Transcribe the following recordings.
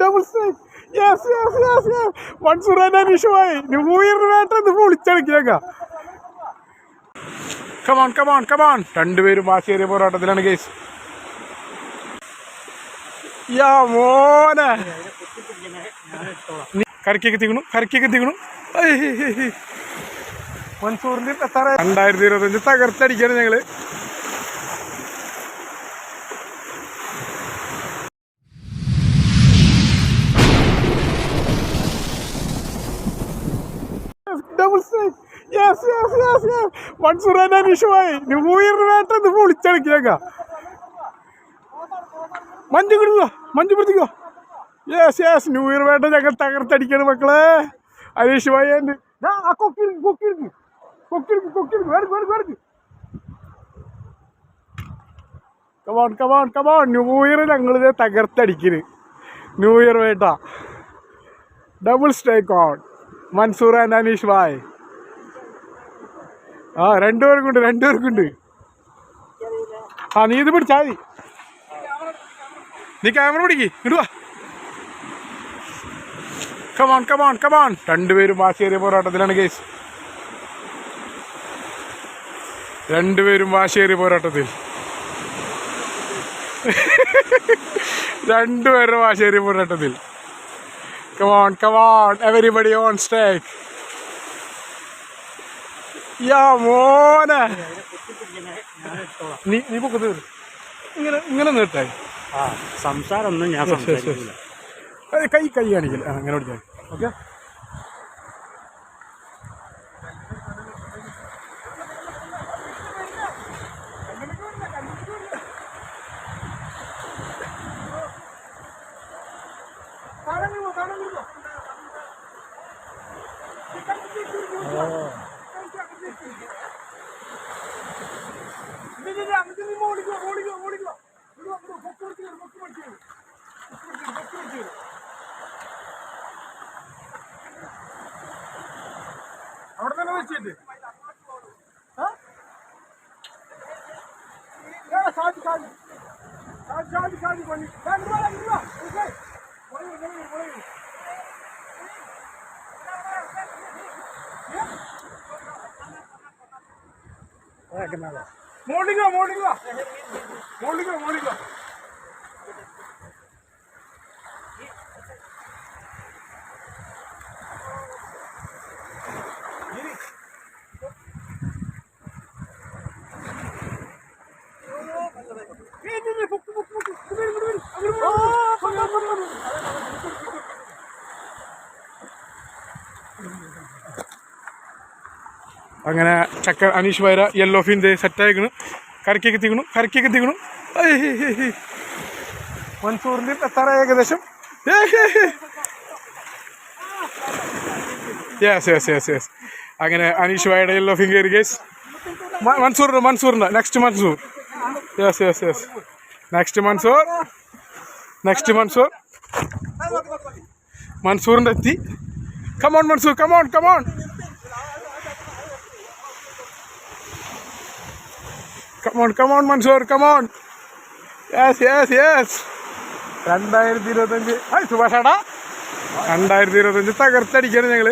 Double strike yes yes yes yes Mansoor അനീഷുമായി new year വേട്ട ഇത് പൊളിച്ചടക്കിയേക്ക come on come on come on രണ്ടുപേരും വാശിയേറിയ പോരാട്ടത്തിലാണ് കേസ് യാ മോനെ. നീ കരക്കൊക്കെ എത്തിക്കണു കരക്കൊക്കെ എത്തിക്കണു മൻസൂറിന്റെ എത്ര രണ്ടായിരത്തി ഇരുപത്തഞ്ച് തകർത്തടിക്കണം ഞങ്ങൾ double strike yes yes yes yes Mansoor അനീഷുമായി new year വേണ്ട ഇത് പൊളിച്ചടക്കിയേക്ക മഞ്ജു കിടുക മഞ്ജു പിടിക്കോ യെസ് യെസ് ന്യൂ ഇയർ വേണ്ട ഞങ്ങൾ തകർത്തടിക്കണം മക്കളെ. വേർക്ക് come on come on come on new year തകർത്തടിക്കണ്. New year വേട്ട double strike on Mansoor and Aneesh bhai ആ രണ്ടുപേർക്കുണ്ട് രണ്ടുപേർക്കുണ്ട്. ആ നീ ഇത് പിടിച്ചാ മതി. നീ ക്യാമറ പിടിക്ക് ഇടുവാ കമാൺ കമാൺ കമാൺ രണ്ടുപേരും വാശിയേറിയ പോരാട്ടത്തിലാണ് കേസ് രണ്ടുപേരും വാശിയേറിയ പോരാട്ടത്തിൽ. രണ്ടുപേരുടെ വാശിയേറിയ പോരാട്ടത്തിൽ. Come on come on everybody on stake യാ മോനെ. നീ നീ പൊക്കത്ത്. ഇങ്ങനെ ഇങ്ങനെ നീട്ടായി സംസാരം ഒന്നും ഞാൻ കൈ കൈ കാണിക്കില്ല? അങ്ങനെ ഓടിച്ചാൽ ഓക്കെ? ఇచ్చింది సాధి సాధి సాధి సాధి సాధి కొన్ని దాని ద్వారా ఇంట్లో మోడింగ్ మోడింగ్ మోడింగ్ അങ്ങനെ ചക്ക അനീഷ് വയറ യെല്ലോ ഫിൻ സെറ്റ് ആയിക്കണു. കരക്കിയൊക്കെ എത്തിക്കണു കരക്കൊക്കെ എത്തിക്കണു. മൻസൂറിന്റെ എത്ര ഏകദേശം. യെസ് യെസ് യെസ് യെസ് അങ്ങനെ അനീഷ് വൈയുടെ യെല്ലോ കയറി കേസ് മൻസൂറിന്റെ മൻസൂറിന്റെ next Mansoor yes yes yes next Mansoor next Mansoor മൻസൂറിന്റെ എത്തി. Come on Mansoor come on come on come on come on Mansoor come on yes yes yes രണ്ടായിരത്തി ഇരുപത്തഞ്ച് hi സുഭാഷാടാ രണ്ടായിരത്തി ഇരുപത്തഞ്ച് തകർത്തടിക്കണം ഞങ്ങൾ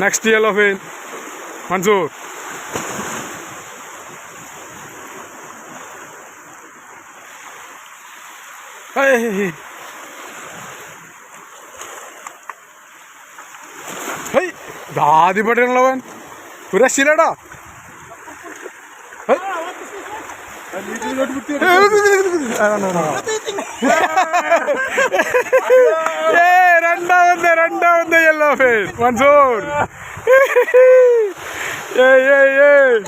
next yellow fin Mansoor hey hey ആദ്യം പട്ടിയുള്ളവൻ ഒരു രക്ഷയില്ലടാ രണ്ടാമത്തെ രണ്ടാമത്തെ യെല്ലോ ഫേസ് മൻസൂർ. ഏയ് ഏയ് ഏയ്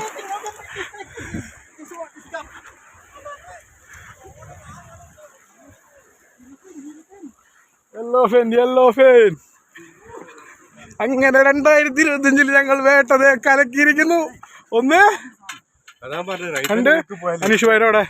യെല്ലോ ഫെയിൻ യെല്ലോ ഫെയിൻ അങ്ങനെ രണ്ടായിരത്തി ഇരുപത്തിയഞ്ചിൽ ഞങ്ങൾ വേട്ടതെ കലക്കിയിരിക്കുന്നു. ഒന്ന്. അനീഷ് വൈരോടെ